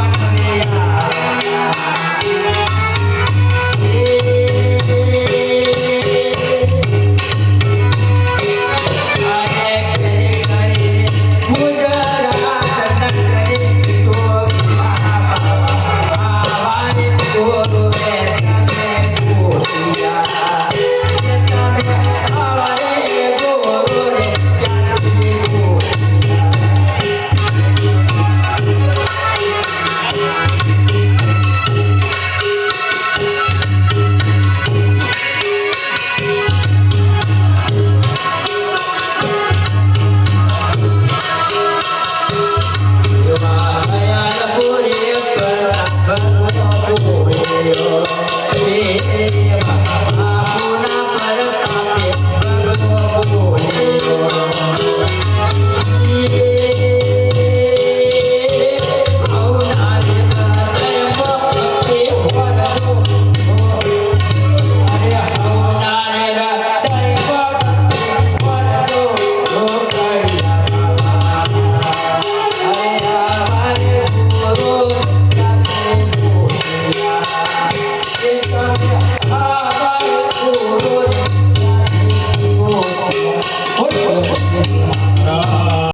porta meia. Bapu